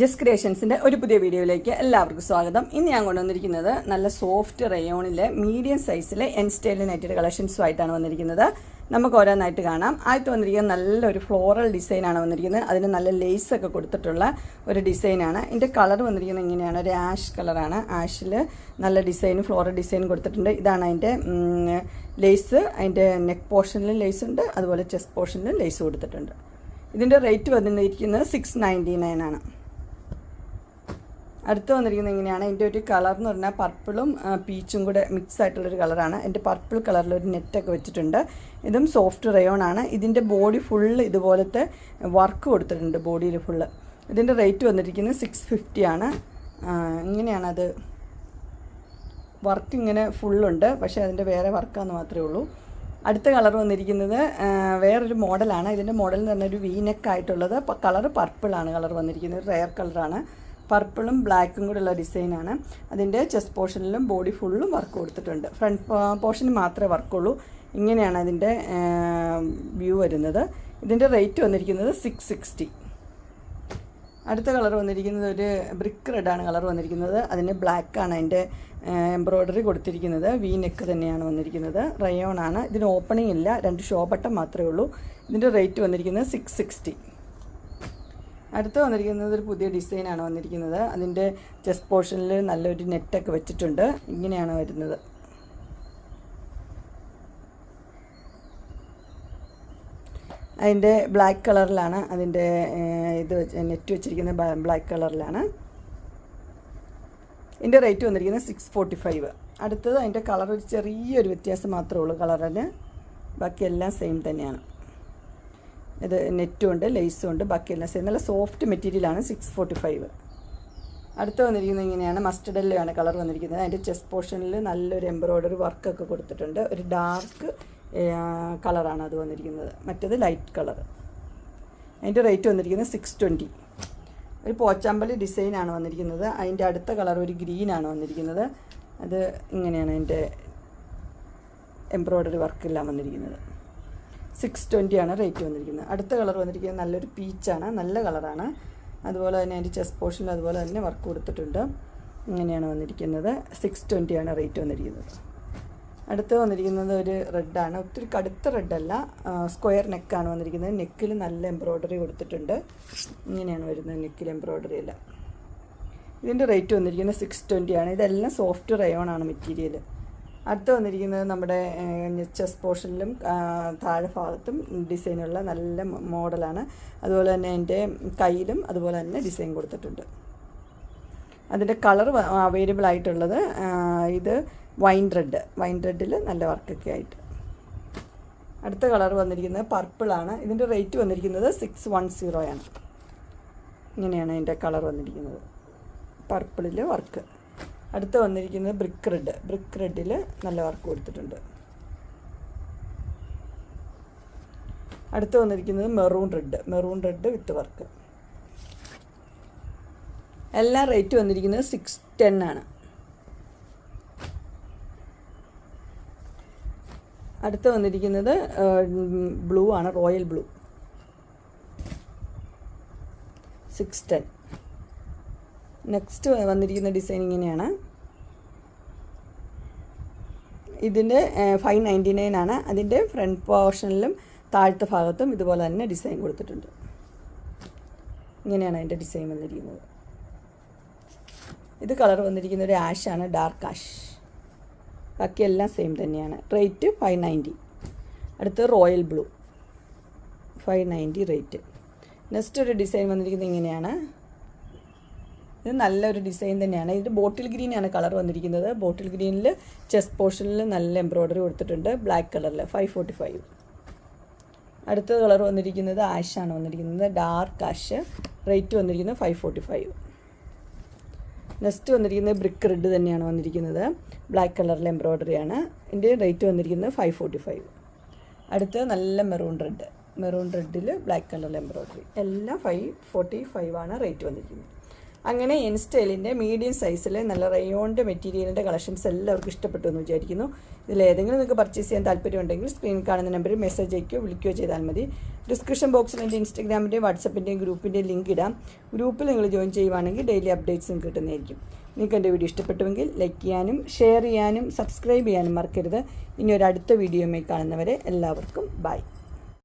ജസ് ക്രിയേഷൻസിന്റെ ഒരു പുതിയ വീഡിയോയിലേക്ക് എല്ലാവർക്കും സ്വാഗതം. ഇന്ന് ഞാൻ കൊണ്ടുവന്നിരിക്കുന്നത് നല്ല സോഫ്റ്റ് റയോണിലെ മീഡിയം സൈസിലെ എൻ സ്റ്റൈലിൽ നൈറ്റഡ് കളക്ഷൻസുമായിട്ടാണ് വന്നിരിക്കുന്നത്. നമുക്ക് ഓരോന്നായിട്ട് കാണാം. ആദ്യത്തെ വന്നിരിക്കുന്നത് നല്ലൊരു ഫ്ലോറൽ ഡിസൈനാണ് വന്നിരിക്കുന്നത്. അതിന് നല്ല ലേസ് ഒക്കെ കൊടുത്തിട്ടുള്ള ഒരു ഡിസൈനാണ് ഇതിന്റെ കളർ വന്നിരിക്കുന്നത് ഇങ്ങനെയാണ്. ഒരു ആഷ് കളറാണ് ആഷിൽ നല്ല ഡിസൈൻ ഫ്ലോറൽ ഡിസൈൻ കൊടുത്തിട്ടുണ്ട്. ഇതാണ് അതിന്റെ ലേസ് അതിന്റെ നെക്ക് പോർഷനിലും ലേസ് ഉണ്ട്. അതുപോലെ ചെസ്റ്റ് പോർഷനിലും ലേസ് കൊടുത്തിട്ടുണ്ട്. ഇതിന്റെ റേറ്റ് വന്നിരിക്കുന്നത് സിക്സ് നയന്റി നയൻ ആണ്. അടുത്ത് വന്നിരിക്കുന്നത് ഇങ്ങനെയാണ്. എന്റെ ഒരു കളർ എന്ന് പറഞ്ഞാൽ പർപ്പിളും പീച്ചും കൂടെ മിക്സ് ആയിട്ടുള്ളൊരു കളറാണ് എന്റെ പർപ്പിൾ കളറിൽ ഒരു നെറ്റൊക്കെ വെച്ചിട്ടുണ്ട്. ഇതും സോഫ്റ്റ് റയോൺ ആണ്. ഇതിന്റെ ബോഡി ഫുള്ള് ഇതുപോലത്തെ വർക്ക് കൊടുത്തിട്ടുണ്ട് ബോഡിയിൽ ഫുള്ള് ഇതിന്റെ റേറ്റ് വന്നിരിക്കുന്നത് സിക്സ് ഫിഫ്റ്റി ആണ്. ഇങ്ങനെയാണത് വർക്ക് ഇങ്ങനെ ഫുള്ളുണ്ട് പക്ഷേ അതിന്റെ വേറെ വർക്കാന്ന് മാത്രമേ ഉള്ളൂ. അടുത്ത കളർ വന്നിരിക്കുന്നത് വേറൊരു മോഡലാണ് ഇതിന്റെ മോഡൽ എന്ന് പറഞ്ഞാൽ ഒരു വീനെക്കായിട്ടുള്ളത് കളർ പർപ്പിളാണ് കളർ വന്നിരിക്കുന്നത്. റെയർ കളറാണ് പർപ്പിളും ബ്ലാക്കും കൂടെ ഉള്ള ഡിസൈനാണ്. അതിന്റെ ചെസ്റ്റ് പോർഷനിലും ബോഡി ഫുള്ളും വർക്ക് കൊടുത്തിട്ടുണ്ട്. ഫ്രണ്ട് പോർഷന് മാത്രമേ വർക്കുള്ളൂ. ഇങ്ങനെയാണ് അതിന്റെ വ്യൂ വരുന്നത്. ഇതിന്റെ റേറ്റ് വന്നിരിക്കുന്നത് സിക്സ് സിക്സ്റ്റി അടുത്ത കളർ വന്നിരിക്കുന്നത് ഒരു ബ്രിക്ക് റെഡാണ് കളർ വന്നിരിക്കുന്നത്. അതിന് ബ്ലാക്കാണ് അതിന്റെ എംബ്രോയ്ഡറി കൊടുത്തിരിക്കുന്നത്. വി നെക്ക് തന്നെയാണ് വന്നിരിക്കുന്നത്. റയോൺ ആണ്. ഇതിന് ഓപ്പണിംഗ് ഇല്ല. രണ്ട് ഷോ ബട്ടൺ മാത്രമേ ഉള്ളൂ. ഇതിന്റെ റേറ്റ് വന്നിരിക്കുന്നത് സിക്സ് സിക്സ്റ്റി അടുത്ത് വന്നിരിക്കുന്നത് ഒരു പുതിയ ഡിസൈനാണ് വന്നിരിക്കുന്നത്. അതിന്റെ ചെസ്റ്റ് പോർഷനിൽ നല്ലൊരു നെറ്റൊക്കെ വെച്ചിട്ടുണ്ട്. ഇങ്ങനെയാണ് വരുന്നത്. അതിന്റെ ബ്ലാക്ക് കളറിലാണ് അതിന്റെ ഇത് നെറ്റ് വെച്ചിരിക്കുന്നത് ബ്ലാക്ക് കളറിലാണ് ഇതിന്റെ റേറ്റ് വന്നിരിക്കുന്നത് സിക്സ് ഫോർട്ടി ഫൈവ് അടുത്തത് അതിന്റെ കളർ ഒരു ചെറിയൊരു വ്യത്യാസം മാത്രമേ ഉള്ളൂ കളറിന് ബാക്കിയെല്ലാം സെയിം തന്നെയാണ്. ഇത് നെറ്റും ഉണ്ട് ലേസും ഉണ്ട് ബാക്കിയെല്ലാം സെയിം നല്ല സോഫ്റ്റ് മെറ്റീരിയലാണ് സിക്സ് ഫോർട്ടി ഫൈവ് അടുത്ത് വന്നിരിക്കുന്നത് ഇങ്ങനെയാണ്. മസ്റ്റർഡ് യെല്ലോയാണ് കളർ വന്നിരിക്കുന്നത്. അതിന്റെ ചെസ്റ്റ് പോർഷനിൽ നല്ലൊരു എംബ്രോയ്ഡറി വർക്കൊക്കെ കൊടുത്തിട്ടുണ്ട്. ഒരു ഡാർക്ക് കളറാണ് അത് വന്നിരിക്കുന്നത്. മറ്റേത് ലൈറ്റ് കളർ അതിന്റെ റേറ്റ് വന്നിരിക്കുന്നത് സിക്സ് ട്വന്റി ഒരു പോച്ചാമ്പലി ഡിസൈനാണ് വന്നിരിക്കുന്നത്. അതിന്റെ അടുത്ത കളർ ഒരു ഗ്രീനാണ് വന്നിരിക്കുന്നത്. അത് ഇങ്ങനെയാണ് അതിന്റെ എംബ്രോയ്ഡറി വർക്കെല്ലാം വന്നിരിക്കുന്നത്. സിക്സ് ട്വന്റിയാണ് റേറ്റ് വന്നിരിക്കുന്നത്. അടുത്ത കളർ വന്നിരിക്കുന്നത് നല്ലൊരു പീച്ചാണ് നല്ല കളറാണ് അതുപോലെ തന്നെ അതിന്റെ ചെസ്റ്റ് പോർഷനിൽ അതുപോലെ തന്നെ വർക്ക് കൊടുത്തിട്ടുണ്ട്. ഇങ്ങനെയാണ് വന്നിരിക്കുന്നത്. സിക്സ് ട്വന്റിയാണ് റേറ്റ് വന്നിരിക്കുന്നത്. അടുത്ത് വന്നിരിക്കുന്നത് ഒരു റെഡാണ് ഒത്തിരി കടുത്ത റെഡല്ല സ്ക്വയർ നെക്കാണ് വന്നിരിക്കുന്നത്. നെക്കിൽ നല്ല എംബ്രോയ്ഡറി കൊടുത്തിട്ടുണ്ട്. ഇങ്ങനെയാണ് വരുന്നത് നെക്കിൽ എംബ്രോയ്ഡറി എല്ലാം. ഇതിന്റെ റേറ്റ് വന്നിരിക്കുന്നത് സിക്സ് ട്വന്റിയാണ് ഇതെല്ലാം സോഫ്റ്റ് റയോൺ ആണ് മെറ്റീരിയൽ അടുത്ത് വന്നിരിക്കുന്നത് നമ്മുടെ ചെസ്റ്റ് പോർഷനിലും താഴെ ഭാഗത്തും ഡിസൈനുള്ള നല്ല മോഡലാണ്. അതുപോലെ തന്നെ എന്റെ കയ്യിലും അതുപോലെ തന്നെ ഡിസൈൻ കൊടുത്തിട്ടുണ്ട്. അതിന്റെ കളർ അവൈലബിൾ ആയിട്ടുള്ളത് ഇത് വൈൻ റെഡ് വൈൻ റെഡിൽ നല്ല വർക്കൊക്കെ ആയിട്ട്. അടുത്ത കളർ വന്നിരിക്കുന്നത് പർപ്പിളാണ്. ഇതിന്റെ റേറ്റ് വന്നിരിക്കുന്നത് സിക്സ് വൺ സീറോയാണ് ഇങ്ങനെയാണ് അതിന്റെ കളർ വന്നിരിക്കുന്നത്. പർപ്പിളിൽ വർക്ക്. അടുത്ത് വന്നിരിക്കുന്നത് ബ്രിക്ക് റെഡ് ബ്രിക്ക് റെഡിൽ നല്ല വർക്ക് കൊടുത്തിട്ടുണ്ട്. അടുത്ത് വന്നിരിക്കുന്നത് maroon red maroon red with work എല്ലാ റേറ്റ് വന്നിരിക്കുന്നത് സിക്സ് ടെൻ ആണ്. അടുത്ത് വന്നിരിക്കുന്നത് ബ്ലൂ ആണ് royal blue six ten next വന്നിരിക്കുന്ന ഡിസൈൻ ഇങ്ങനെയാണ്. ഇതിന്റെ ഫൈവ് നയന്റി നയൻ ആണ്. അതിന്റെ ഫ്രണ്ട് പോർഷനിലും താഴത്തെ ഭാഗത്തും ഇതുപോലെ തന്നെ ഡിസൈൻ കൊടുത്തിട്ടുണ്ട്. ഇങ്ങനെയാണ് അതിന്റെ ഡിസൈൻ വന്നിരിക്കുന്നത്. ഇത് കളർ വന്നിരിക്കുന്ന ഒരു ആഷാണ് ഡാർക്ക് ആഷ് ബാക്കിയെല്ലാം സെയിം തന്നെയാണ്. റേറ്റ് ഫൈവ് നയന്റി അടുത്ത് royal blue five ninety rate next ഒരു ഡിസൈൻ വന്നിരിക്കുന്നത് ഇങ്ങനെയാണ്. ഇത് നല്ലൊരു ഡിസൈൻ തന്നെയാണ്. ഇത് ബോട്ടിൽ ഗ്രീനാണ് കളർ വന്നിരിക്കുന്നത്. ബോട്ടിൽ ഗ്രീനിൽ ചെസ്റ്റ് പോർഷനിൽ നല്ല എംബ്രോയ്ഡറി കൊടുത്തിട്ടുണ്ട്. ബ്ലാക്ക് കളറിൽ ഫൈവ് ഫോർട്ടി ഫൈവ്. അടുത്ത കളർ വന്നിരിക്കുന്നത് ആഷാണ് വന്നിരിക്കുന്നത്. Dark ash. റേറ്റ് വന്നിരിക്കുന്നത് ഫൈവ് ഫോർട്ടി ഫൈവ്. നെക്സ്റ്റ് വന്നിരിക്കുന്നത് ബ്രിക്ക് റെഡ് തന്നെയാണ് വന്നിരിക്കുന്നത്. ബ്ലാക്ക് കളറിൽ എംബ്രോയ്ഡറിയാണ് ഇതിന്റെ റേറ്റ് വന്നിരിക്കുന്നത് ഫൈവ് ഫോർട്ടി ഫൈവ്. അടുത്ത് നല്ല മെറൂൺ റെഡ്. മെറൂൺ റെഡിൽ ബ്ലാക്ക് കളറിൽ എംബ്രോയ്ഡറി. എല്ലാം ഫൈവ് ഫോർട്ടി ഫൈവ് ആണ് റേറ്റ് വന്നിരിക്കുന്നത്. അങ്ങനെ ഇൻസ്റ്റൈലിന്റെ മീഡിയം സൈസിൽ നല്ല റയോണിന്റെ മെറ്റീരിയലിന്റെ കളക്ഷൻസ് എല്ലാവർക്കും ഇഷ്ടപ്പെട്ടു എന്ന് വിചാരിക്കുന്നു. ഇതിൽ ഏതെങ്കിലും നിങ്ങൾക്ക് പർച്ചേസ് ചെയ്യാൻ താല്പര്യമുണ്ടെങ്കിൽ സ്ക്രീൻ കാണുന്ന നമ്പറിൽ മെസ്സേജ് അയക്കുകയോ വിളിക്കുകയോ ചെയ്താൽ മതി. ഡിസ്ക്രിപ്ഷൻ ബോക്സിൽ എന്റെ ഇൻസ്റ്റഗ്രാമിന്റെയും വാട്സപ്പിന്റെയും ഗ്രൂപ്പിന്റെയും ലിങ്ക് ഇടാം. ഗ്രൂപ്പിൽ നിങ്ങൾ ജോയിൻ ചെയ്യുവാണെങ്കിൽ ഡെയിലി അപ്ഡേറ്റ്സും കിട്ടുന്നതായിരിക്കും. നിങ്ങൾക്ക് എന്റെ വീഡിയോ ഇഷ്ടപ്പെട്ടുവെങ്കിൽ ലൈക്ക് ചെയ്യാനും ഷെയർ ചെയ്യാനും സബ്സ്ക്രൈബ് ചെയ്യാനും മറക്കരുത്. ഇനി ഒരു അടുത്ത വീഡിയോയുമായി കാണുന്നവരെ എല്ലാവർക്കും ബൈ